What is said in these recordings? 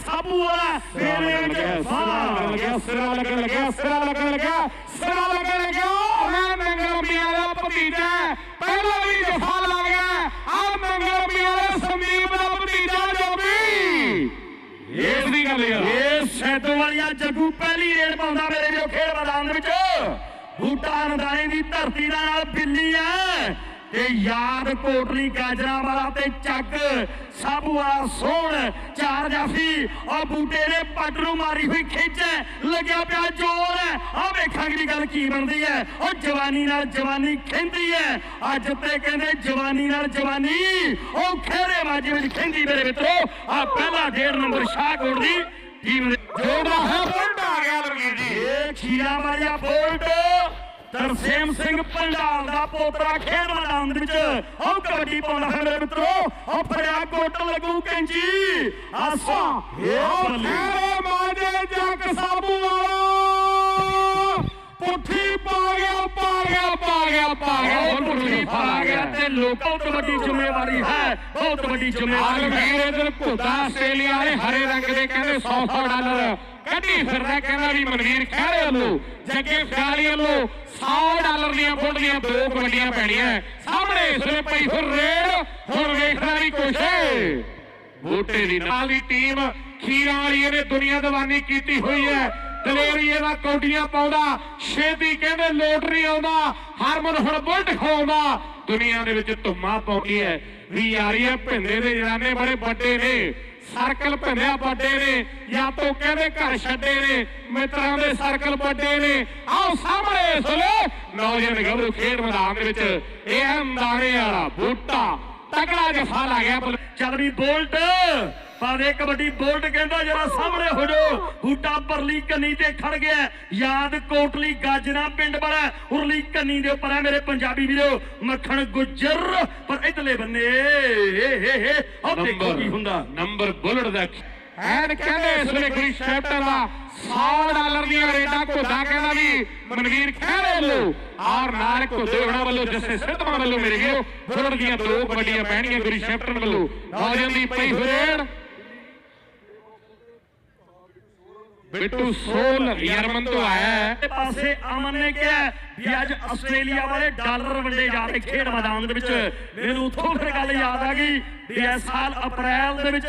ਸਾਬੂ ਵਾਲਾ ਫੇਰ ਲੱਗਿਆ ਸਿਰਾ ਲੱਗਿਆ ਸਿਰਾ ਲੱਗਣ ਲੱਗਿਆ ਸਿਰਾ ਲੱਗਣ ਲੱਗਿਆ ਸਿਰਾ ਲੱਗਣ ਲੱਗਿਆ ਮੈਂ ਮੰਗਲ ਮੀਆਂ ਦਾ ਭਤੀਜਾ ਪਹਿਲਾਂ ਵੀ ਜਫਾ ਲਾ ਗਿਆ ਆ ਮੰਗਲ ਮੀਆਂ ਦਾ ਸੰਦੀਪ ਦਾ ਭਤੀਜਾ ਜੋਬੀ ਇਸ ਦੀ ਗੱਲ ਯਾਰ ਇਹ ਸੈਦੋ ਵਾਲੀਆ ਜੱਗੂ ਪਹਿਲੀ ਰੇਡ ਪਾਉਂਦਾ ਮੇਰੇ ਜੋ ਖੇਡ ਮੈਦਾਨ ਦੇ ਵਿੱਚ। ਬੂਟਾ ਨਦਾਣੇ ਦੀ ਧਰਤੀ ਦਾ ਨਾਲ ਬਿੱਲੀ ਐ ਤੇ ਯਾਦ ਕੋਟਲੀ ਗਾਜਰਾ ਵਾਲਾ ਤੇ ਚੱਕ। ਸਾਬੂ ਵਾਲਾ ਸੋਹਣ ਚਾਰ ਜਾਫੀ। ਉਹ ਬੂਟੇ ਨੇ ਪੱਟ ਨੂੰ ਮਾਰੀ ਹੋਈ ਖਿੱਚ। ਲੱਗਿਆ ਪਿਆ ਜ਼ੋਰ। ਆ ਵੇਖਾਂਗੇ ਦੀ ਗੱਲ ਕੀ ਬਣਦੀ ਐ। ਉਹ ਜਵਾਨੀ ਨਾਲ ਜਵਾਨੀ ਖਿੰਦੀ ਐ। ਅੱਜ ਤੇ ਕਹਿੰਦੇ ਜਵਾਨੀ ਨਾਲ ਜਵਾਨੀ। ਉਹ ਖੇਰੇ ਮਾਜੇ ਵਿੱਚ ਖਿੰਦੀ ਮੇਰੇ ਮਿੱਤਰੋ। ਆ ਪਹਿਲਾ ਡੇਢ ਨੰਬਰ ਸ਼ਾਹਕੋਟ ਦੀ ਟੀਮ ਦੇ ਜੋੜਾ ਹੈ ਬੋਲਟ ਆ ਗਿਆ ਲਵੀਰ ਜੀ। ਇਹ ਖੀਰਾ ਵਾਲਿਆ ਬੋਲਟ। ਤਰਸੇਮ ਸਿੰਘ ਪੰਡਾਲ ਦਾ ਪੋਤਰਾ ਖੇਡ ਮੈਦਾਨ ਦੇ ਵਿੱਚ ਉਹ ਕਬੱਡੀ ਪਾਉਂਦਾ ਹੈ ਮੇਰੇ ਮਿੱਤਰੋ। ਉਹ ਫੜਿਆ ਗੋਟ ਲੱਗੂ ਕੈਂਜੀ ਆਸਾ ਇਹ ਮੇਰੇ ਮਾਜੇ ਜੱਕ ਸਾਬੂ ਵਾਲਾ। ਪੁੱਠੀ ਪਾ ਗਿਆ ਪਾ ਗਿਆ ਪਾ ਗਿਆ ਪਾ ਗਿਆ। ਪੁੱਠੀ ਪਾ ਗਿਆ ਤੇ ਲੋਕਾਂ ਤੋਂ ਵੱਡੀ ਜ਼ਿੰਮੇਵਾਰੀ ਹੈ। ਬਹੁਤ ਵੱਡੀ ਜ਼ਿੰਮੇਵਾਰੀ ਹੈ। ਇਧਰ ਭੁੱਦਾ ਆਸਟ੍ਰੇਲੀਆ ਵਾਲੇ ਹਰੇ ਰੰਗ ਦੇ ਕਹਿੰਦੇ 100 100 ਡਾਲਰ। ਕੱਢੀ ਫਿਰਦਾ ਕਹਿੰਦਾ ਵੀ ਮਨਵੀਰ ਖਹਿਰੇ ਵੱਲੋਂ ਜੱਗੇ ਫਿਆਲੀ ਵੱਲੋਂ 100 ਡਾਲਰ ਦੀਆਂ ਫੁੱਟ ਦੀਆਂ ਦੋ ਕਬੱਡੀਆਂ ਪੈਣੀਆਂ ਸਾਹਮਣੇ ਇਸ ਵੇਲੇ ਪਈ ਫਿਰ ਰੇਡ, ਹੁਣ ਵੇਖਣਾ ਵੀ ਕੁਛ ਬੂਟੇ ਦੀ ਨਾਲ ਦੀ ਟੀਮ ਖੀਰਾਂ ਵਾਲੀ ਇਹਨੇ ਦੁਨੀਆ ਦੀਵਾਨੀ ਕੀਤੀ ਹੋਈ ਹੈ। ਦਲੇਰੀਏ ਦਾ ਕੌਡੀਆਂ ਪਾਉਂਦਾ, ਛੇਤੀ ਕਹਿੰਦੇ ਲੋਟ ਨਹੀਂ ਆਉਂਦਾ, ਹਰਮਨ ਹੁਣ ਬੁਲਟ ਖਵਾਉਂਦਾ। ਦੁਨੀਆ ਦੇ ਵਿੱਚ ਧੁੰਮਾ ਪਾਉਂਦੀ ਹੈ। ਵੀ ਯਾਰੀਏ ਭਿੰਦੇ ਦੇ ਜਰਾਨੇ ਬੜੇ ਵੱਡੇ ਨੇ। ਸਰਕਲ ਭਿੰਦਿਆ ਵੱਡੇ ਨੇ, ਜਾਂ ਤੋਂ ਕਹਿੰਦੇ ਘਰ ਛੱਡੇ ਨੇ, ਮਿੱਤਰਾਂ ਦੇ ਸਰਕਲ ਵੱਡੇ ਨੇ। ਆਓ ਸਾਹਮਣੇ ਇਸ ਵੇਲੇ ਨੌਜਵਾਨ ਗੱਭਰੂ ਖੇਡ ਮੈਦਾਨ ਦੇ ਵਿੱਚ, ਇਹ ਹੈ ਵਾਲਾ ਬੂਟਾ ਤਕੜਾ ਜਫਾ ਲਾ ਗਿਆ ਚੱਲ ਵੀ ਬੋਲਟ ਪਾਵੇ ਕਬੱਡੀ ਬੋਲਟ ਕਹਿੰਦਾ ਜਰਾ ਸਾਹਮਣੇ ਹੋ ਜਾਓ ਹੂਟਾ ਪਰਲੀ ਕੰਨੀ ਤੇ ਖੜ ਗਿਆ। ਯਾਦ ਕੋਟਲੀ ਗਾਜਰਾ ਪਿੰਡ ਵਾਲਾ ਉਰਲੀ ਕੰਨੀ ਦੇ ਉੱਪਰ ਹੈ ਮੇਰੇ ਪੰਜਾਬੀ ਵੀਰੋ ਮੱਖਣ ਗੁੱਜਰ। ਪਰ ਇਧਰਲੇ ਬੰਨੇ ਏ ਹੇ ਹੇ ਉਹ ਦੇਖੋ ਕੀ ਹੁੰਦਾ। ਨੰਬਰ ਬੁਲਟ ਦਾ ਐਨ ਕਹਿੰਦੇ ਇਸ ਵੇਲੇ ਗ੍ਰੀ ਸ਼ੈਪਟਨ ਦਾ 100 ਡਾਲਰ ਦੀਆਂ ਰੇਡਾਂ ਘੋਦਾ ਕਹਿੰਦਾ ਵੀ ਮਨਵੀਰ ਖਹਿਰੇ ਵੱਲੋਂ ਔਰ ਨਾਲ ਘੋਦੇ ਹੋਣਾ ਵੱਲੋਂ ਜੱਸੇ ਸਿੱਧਵਾਂ ਵੱਲੋਂ ਮੇਰੇ ਵੀਰੋ, ਬੁਲਟ ਦੀਆਂ ਦੋ ਕਬੱਡੀਆਂ ਪੈਣਗੀਆਂ ਗੁਰੀ ਸ਼ੈਪਟਨ ਵੱਲੋਂ। ਆ ਜਾਂਦੀ ਪਈ ਹੋਈ ਰੇਡ ਬਿੱਟੂ ਸੋਲ ਯਰਮਨ ਤੋਂ ਆਇਆ ਹੈ। ਪਾਸੇ ਅਮਨ ਨੇ ਕਿਹਾ ਵੀ ਅੱਜ ਆਸਟ੍ਰੇਲੀਆ ਵਾਲੇ ਡਾਲਰ ਵੰਡੇ ਜਾ ਰਹੇ ਖੇਡ ਮੈਦਾਨ ਦੇ ਵਿੱਚ। ਮੈਨੂੰ ਉਥੋਂ ਫਿਰ ਗੱਲ ਯਾਦ ਆ ਗਈ ਵੀ ਇਸ ਸਾਲ ਅਪ੍ਰੈਲ ਦੇ ਵਿੱਚ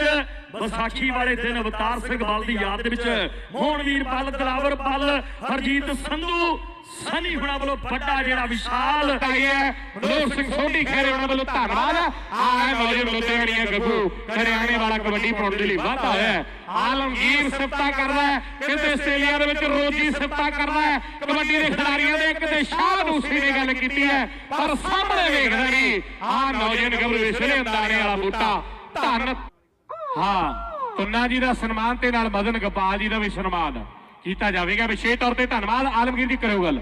ਵਿਸਾਖੀ ਵਾਲੇ ਦਿਨ ਅਵਤਾਰ ਸਿੰਘ ਬਲ ਦੀ ਯਾਦ ਦੇ ਵਿੱਚ। ਮੋਹਨਵੀਰ ਪੱਲ ਦਲਾਵਰ ਪੱਲ ਹਰਜੀਤ ਸੰਧੂ ਸਨੀ ਹੁਣਾਂ ਵੱਲੋਂ ਵੱਡਾ ਜਿਹੜਾ ਵਿਸ਼ਾਲ ਆਈ ਹੈ ਮਨੋਹਰ ਸਿੰਘ ਸੋਢੀ ਖੈਰੇ ਉਹਨਾਂ ਵੱਲੋਂ ਧੰਨਵਾਦ। ਆ ਹੈ ਲੁਧਿਆਣੀਆਂ ਗੱਗੂ ਹਰਿਆਣੇ ਵਾਲਾ ਕਬੱਡੀ ਪਾਉਣ ਦੇ ਲਈ ਵਾਧਾ ਹੋਇਆ ਆਲਮਗੀਰ ਸਿਫਤਾ ਕਰਦਾ ਹੈ ਕਿਤੇ ਆਸਟ੍ਰੇਲੀਆ ਦੇ ਵਿੱਚ ਰੋਜੀ ਸਿਫਤਾ ਕਰਦਾ ਹੈ। ਕਬੱਡੀ ਦੇ ਖਿਡਾਰੀਆਂ ਦੇ ਕਿਤੇ ਸ਼ਾਹ ਦੂਸਰੀ ਨੇ ਗੱਲ ਕੀਤੀ ਹੈ, ਪਰ ਸਾਹਮਣੇ ਵੇਖਦਾ ਨਹੀਂ ਆ ਨੌਜਵਾਨ ਗੱਭਰੂ ਇਸ ਅੰਦਾਰੇ ਵਾਲਾ ਬੂਟਾ। ਧੰਨ ਹਾਂ ਤੁੰਨਾ ਜੀ ਦਾ ਸਨਮਾਨ ਤੇ ਨਾਲ ਮਦਨ ਗੋਪਾਲ ਜੀ ਦਾ ਵੀ ਸਨਮਾਨ। ਕੀਤਾ ਜਾਵੇਗਾ। ਵਿਸ਼ੇਸ਼ ਤੌਰ ਤੇ ਧੰਨਵਾਦ। ਆਲਮਗੀਰ ਜੀ ਕਰਿਓ ਗੱਲ।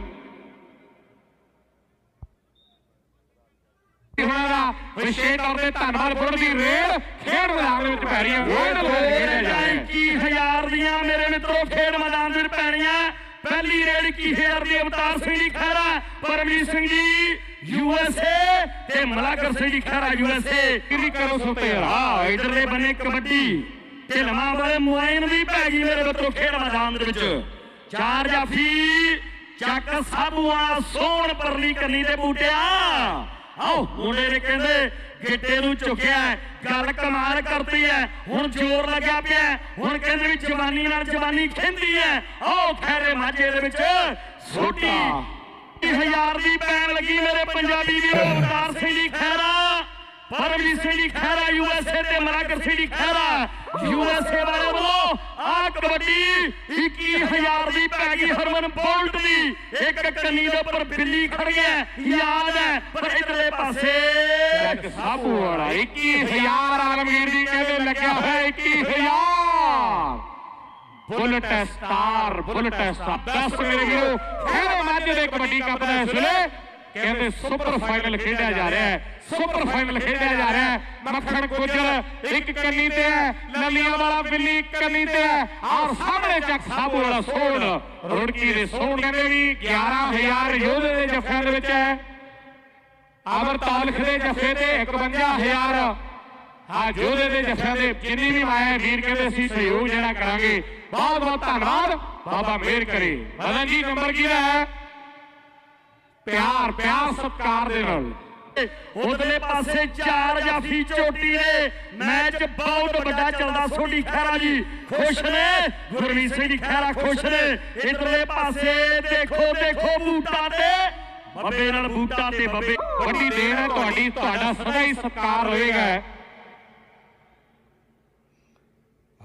ਉਹਨਾਂ ਦਾ ਵਿਸ਼ੇਸ਼ ਤੌਰ ਤੇ ਧੰਨਵਾਦ ਫੁੱਟ ਦੀ ਰੇਡ ਖੇਡ ਮੈਦਾਨ ਦੇ ਵਿੱਚ ਪੈ ਰਹੀ ਹੈ। ਵਰਲਡ ਵਾਈਡ ਖੇਡਿਆ ਜਾ ਰਿਹਾ ਹੈ। 21000 ਦੀਆਂ ਮੇਰੇ ਮਿੱਤਰੋ ਖੇਡ ਮੈਦਾਨ ਦੇ ਵਿੱਚ ਪੈਣੀਆਂ। ਪਹਿਲੀ ਰੇਡ 21000 ਦੀ ਅਵਤਾਰ ਸਿੰਘ ਜੀ ਖਹਿਰਾ ਪਰਮਜੀਤ ਸਿੰਘ ਜੀ ਯੂਐਸਏ ਤੇ ਮਲਾਕਰ ਸਿੰਘ ਜੀ ਖਹਿਰਾ ਯੂਐਸਏ ਕਰੋ ਸੁਣਤੇ ਯਾਰ ਆ ਇਧਰਲੇ ਬੰਨੇ ਕਬੱਡੀ। ਤੇ ਵਾਲੇ ਮੁਆਇਨ ਦੀ ਪੈ ਗਈ ਮੇਰੇ ਮਿੱਤਰੋ ਖੇਡ ਮੈਦਾਨ ਦੇ ਵਿੱਚ। ਚਾਰ ਜਾਫੀ, ਚੱਕ ਸਾਬੂਆ ਸੋਹਣ ਪਰਲੀ ਕੰਨੀ ਤੇ ਬੂਟਿਆ। ਆਓ, ਮੁੰਡੇ ਨੇ ਕਹਿੰਦੇ, ਗਿੱਟੇ ਨੂੰ ਝੁਕਿਆ ਗੱਲ ਕਮਾਲ ਕਰਦੀ ਹੈ, ਹੁਣ ਜ਼ੋਰ ਲੱਗਿਆ ਪਿਆ ਹੁਣ ਕਹਿੰਦੇ ਵੀ ਜਵਾਨੀ ਨਾਲ ਜਵਾਨੀ ਖਿੰਦੀ ਹੈ। ਆਓ ਖੈਰੇ ਮਾਝੇ ਦੇ ਵਿੱਚ ਸੋਟੀ ਹਜ਼ਾਰ ਦੀ ਪੈਣ ਲੱਗੀ ਮੇਰੇ ਪੰਜਾਬੀ ਵੀਰੋ, ਅਵਤਾਰ ਸਿੰਘ ਜੀ ਖਹਿਰਾ। ਪਰਮਜੀਤ ਸਿੰਘ ਜੀ ਖਹਿਰਾ ਯੂਐਸਏ ਤੇ ਮਲਾਕਰ ਸਿੰਘ ਜੀ ਖਹਿਰਾ ਯੂਐਸਏ ਵਾਲੇ ਵੱਲੋਂ ਆ ਕਬੱਡੀ 21000 ਦੀ ਪੈ ਗਈ ਹਰਮਨ ਬੋਲਟ ਦੀ। ਇੱਕ ਕੰਨੀ ਦੇ ਉੱਪਰ ਬਿੱਲੀ ਖੜ ਗਿਆ ਯਾਦ ਹੈ, ਪਰ ਇਧਰਲੇ ਪਾਸੇ ਇੱਕ ਸਾਬੂ ਵਾਲਾ 21000 ਆਲਮਗੀਰ ਜੀ ਕਹਿੰਦੇ ਲੱਗਿਆ ਹੋਇਆ 21000 ਬੁਲਟ ਸਟਾਰ ਬੁਲਟ ਸਟਾਰ। 10 ਮੇਰੇ ਵੀਰੋ ਖੇਡ ਮਾਝੇ ਦੇ ਕਬੱਡੀ ਕੱਪ ਦਾ ਇਸ ਵੇਲੇ ਕਹਿੰਦੇ ਸੁਪਰ ਫਾਈਨਲ ਖੇਡਿਆ ਜਾ ਰਿਹਾ ਹੈ। ਸੁਪਰ ਫਾਈਨਲ ਖੇਡਿਆ ਜਾ ਰਿਹਾ ਹੈ। ਮੱਖਣ ਗੁੱਜਰ ਇੱਕ ਕੰਨੀ ਤੇ ਹੈ ਲਲੀਆਂ ਵਾਲਾ ਬਿੱਲੀ ਕੰਨੀ ਤੇ ਹੈ। ਔਰ ਸਾਹਮਣੇ ਚੱਕ ਸਾਬੂ ਵਾਲਾ ਸੋਨ। ਰੁੜਕੀ ਦੇ ਸੋਨ ਕਹਿੰਦੇ ਵੀ 11000 ਯੋਧੇ ਦੇ ਜੱਫਿਆਂ ਦੇ ਵਿੱਚ ਹੈ। ਅਮਰ ਤਾਲਖ ਦੇ ਜੱਫੇ ਤੇ 51000 ਆ ਜੋਧੇ ਦੇ ਜੱਫਿਆਂ ਦੇ ਜਿੰਨੀ ਵੀ ਮਾਇਆ ਵੀਰ ਕਹਿੰਦੇ ਅਸੀਂ ਸਹਿਯੋਗ ਜਿਹੜਾ ਕਰਾਂਗੇ। ਬਹੁਤ ਬਹੁਤ ਧੰਨਵਾਦ। ਬਾਬਾ ਮਿਹਰ ਕਰੇ ਮਦਨ ਜੀ ਨੰਬਰ ਕਿਹਦਾ ਹੈ? ਪਿਆਰ ਪਿਆਰ, ਸਤਕਾਰ ਦੇ ਨਾਲ। ਉਧਰਲੇ ਪਾਸੇ ਚਾਰ ਜਾਫੀ ਚੋਟੀ ਨੇ ਮੈਚ ਬਹੁਤ ਵੱਡਾ ਚੱਲਦਾ। ਸੋਢੀ ਖੈਰਾ ਜੀ ਖੁਸ਼ ਨੇ, ਗੁਰਮੀਤ ਸਿੰਘ ਜੀ ਖੈਰਾ ਖੁਸ਼ ਨੇ। ਇਧਰਲੇ ਪਾਸੇ ਦੇਖੋ ਦੇਖੋ ਬੂਟਾ ਤੇ। ਬੱਬੇ ਨਾਲ ਬੂਟਾ ਤੇ ਬੱਬੇ। ਵੱਡੀ ਦੇਣ ਹੈ ਤੁਹਾਡੀ, ਤੁਹਾਡਾ ਸਦਾ ਹੀ ਸਤਕਾਰ ਹੋਏਗਾ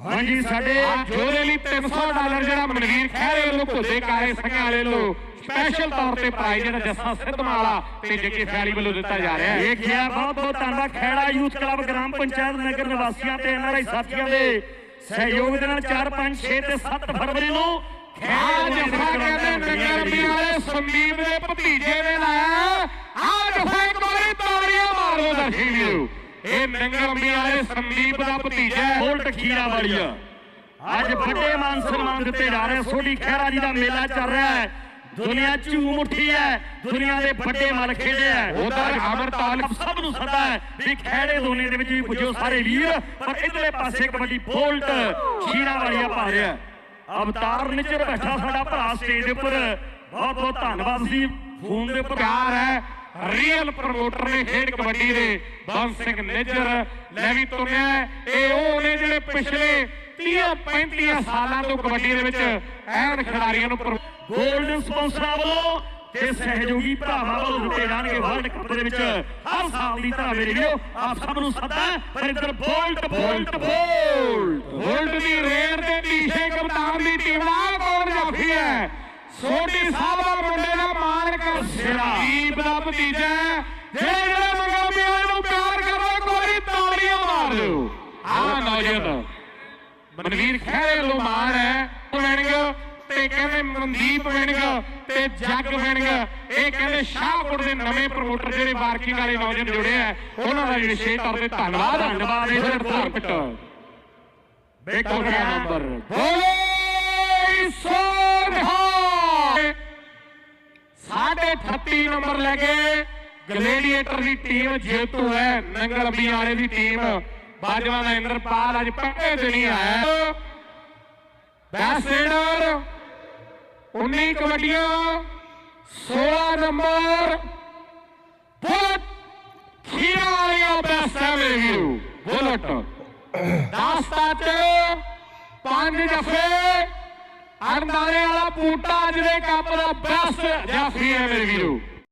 ਹਾਂਜੀ ਸਾਡੇ ਜੋਦੇ ਲਈ 300 ਡਾਲਰ ਜਿਹੜਾ ਮਨਵੀਰ ਖਹਿਰੇ ਵੱਲੋਂ ਭੁੱਲੇ ਕਾਰੇ ਸੰਘਿਆ ਵਾਲੇ ਨੂੰ ਸਪੈਸ਼ਲ ਤੌਰ ਤੇ ਪ੍ਰਾਈਜ਼ ਜਿਹੜਾ ਜੱਸਾ ਸਿੱਧਮਾਲਾ ਤੇ ਜੱਗੇ ਫਿਆਲੀ ਵੱਲੋਂ ਦਿੱਤਾ ਜਾ ਰਿਹਾ ਹੈ। ਇਹ ਗਿਆ ਬਹੁਤ ਬਹੁਤ ਧੰਨਵਾਦ। Khaira youth club gram panchayat ਨਗਰ ਨਿਵਾਸੀਆਂ ਤੇ ਐਨਆਰਆਈ ਸਾਥੀਆਂ ਦੇ ਸਹਿਯੋਗ ਦੇ ਨਾਲ 4 5 6 ਤੇ 7 ਫਰਵਰੀ ਨੂੰ ਆ ਜੱਫਾ ਕਹਿੰਦੇ ਨਗਰ ਵੀ ਵਾਲੇ ਸੰਦੀਪ ਦੇ ਭਤੀਜੇ ਨੇ ਲਾਇਆ। ਆ ਜੱਫਾ ਇੱਕ ਵਾਰੀ ਤਾੜੀਆਂ ਮਾਰ ਦਰਸ਼ਕ ਵੀਰੋ। ਇਹ ਨੰਗਲ ਵਾਲੇ ਸੰਦੀਪ ਦਾ ਭਤੀਜਾ ਹੈ ਖੀਰਾ ਵਾਲੀਆ। ਅੱਜ ਵੱਡੇ ਮਾਨ ਸਨਮਾਨ ਦਿੱਤੇ ਜਾ ਰਹੇ, ਸੋਢੀ ਖਹਿਰਾ ਜੀ ਦਾ ਮੇਲਾ ਚੱਲ ਰਿਹਾ ਹੈ। ਦੁਨੀਆ ਝੂਮ ਉੱਠੀ ਹੈ, ਦੁਨੀਆ ਦੇ ਵੱਡੇ ਮਲ ਖੇਡੇ ਹੈ। ਉਧਰ ਅਮਰਤਾਲ ਸਭ ਨੂੰ ਸਦਾ ਹੈ ਵੀ ਖਹਿੜੇ ਦੋਨੇ ਦੇ ਵਿੱਚ ਵੀ ਪੁੱਜੋ ਸਾਰੇ ਵੀਰ, ਪਰ ਇਧਰਲੇ ਪਾਸੇ ਕਬੱਡੀ ਬੋਲਟ ਖੀਰਾ ਵਾਲੀਆ ਪਾ ਰਿਹਾ ਅਵਤਾਰ ਨਿਚਰ ਬੈਠਾ ਸਾਡਾ ਭਰਾ ਸਟੇਜ ਦੇ ਉੱਪਰ। ਬਹੁਤ ਬਹੁਤ ਧੰਨਵਾਦ ਸੀ, ਫੋਨ ਦੇ ਉੱਪਰ। ਪਿਆਰ ਹੈ। ਰੀਅਲ ਪ੍ਰਮੋਟਰ ਨੇ ਖੇਡ ਕਬੱਡੀ ਦੇ। ਬੰਸ ਸਿੰਘ ਨਿੱਜਰ ਲੈ ਵੀ ਤੁਰਿਆ ਹੈ। ਇਹ ਉਹ ਨੇ ਜਿਹੜੇ ਪਿਛਲੇ 30 35 ਸਾਲਾਂ ਤੋਂ ਕਬੱਡੀ ਦੇ ਵਿੱਚ ਐਨ ਖਿਡਾਰੀਆਂ ਨੂੰ ਪ੍ਰੋ- ਗੋਲਡਨ ਸਪਾਂਸਰਾਂ ਵੱਲੋਂ ਤੇ ਸਹਿਯੋਗੀ ਭਰਾਵਾਂ ਵੱਲੋਂ ਦਿੱਤੇ ਜਾਣਗੇ ਵਰਲਡ ਕੱਪ ਦੇ ਵਿੱਚ। ਹਰ ਸਾਲ ਦੀ ਤਰ੍ਹਾਂ ਮੇਰੇ ਵੀਰੋ ਆਪ ਸਭ ਨੂੰ ਸੱਦਾ ਹੈ, ਪਰ ਇੱਧਰ ਬੋਲਟ ਬੋਲਟ ਬੋਲਟ। ਵੋਲਟ ਦੀ ਰੇਡ ਤੇ ਟੀਸ਼ੇ ਕਪਤਾਨ ਦੀ ਟੀਮ ਨਾਲ ਕੌਣ ਜਾਫੀ ਹੈ? ਸੋਢੀ ਸਾਹਿਬ ਦਾ ਮੁੰਡੇ ਦਾ ਮਾਣ ਕਰ ਸਿਰਾ। ਦੀਪ ਦਾ ਭਤੀਜਾ। ਜਿਹੜੇ ਜਿਹੜੇ ਮੰਗਲਮੀਆਂ ਨੂੰ ਪਿਆਰ ਕਰਦਾ ਕੋਈ ਤਾੜੀਆਂ ਮਾਰ ਦਿਓ। ਆ ਨੌਜਵਾਨ। ਮਨਵੀਰ ਖਹਿਰੇ ਵੱਲੋਂ ਮਾਣ ਹੈ ਵੈਣਗ ਤੇ ਕਹਿੰਦੇ ਮਨਦੀਪ ਵੈਣਗ ਤੇ ਜੱਗ ਵੈਣਗ। ਇਹ ਕਹਿੰਦੇ ਸ਼ਾਹਪੁਰ ਦੇ ਨਵੇਂ ਪ੍ਰਮੋਟਰ ਜਿਹੜੇ ਮਾਰਕਿੰਗ ਵਾਲੇ ਨੌਜਵਾਨ ਜੁੜੇ ਆ ਉਹਨਾਂ ਦਾ ਵਿਸ਼ੇਸ਼ ਤੌਰ ਤੇ ਧੰਨਵਾਦ ਧੰਨਵਾਦ ਵੇਖੋ ਚੌਥਾ ਕਿਆ ਨੰਬਰ ਬੋਲੇ ਸੋਨਹਾ 38 ਨੰਬਰ ਲੈ ਕੇ ਗਲੇਡੀਏਟਰ ਦੀ ਟੀਮ ਜੇਤੂ ਹੈ, ਨੰਗਲ ਅੰਬੀਆਂ ਦੀ ਟੀਮ। ਬਾਜਵਾ ਦਾ ਇੰਦਰਪਾਲ ਅੱਜ ਪਹਿਲੇ ਦਿਨ ਹੀ ਆਇਆ ਬੈਸਟ ਰੇਡਰ 19 ਕਬੱਡੀਆਂ 16 ਨੰਬਰ, ਬੁਲਟ, ਖੀਰਾ ਵਾਲਿਆ ਬੈਸਟ ਹੈ ਮੇਰੇ ਵੀਰੋ, ਬੁਲਟ। ਦਾਸਤਾ ਚ ਪੰਜ ਜਫੇ ਅਰਦਾਰੇ ਵਾਲਾ ਬੂਟਾ ਅੱਜ ਦੇ ਕੱਪ ਦਾ ਬੈਸਟ ਜਾਫੀ ਹੈ ਮੇਰੇ ਵੀਰੋ।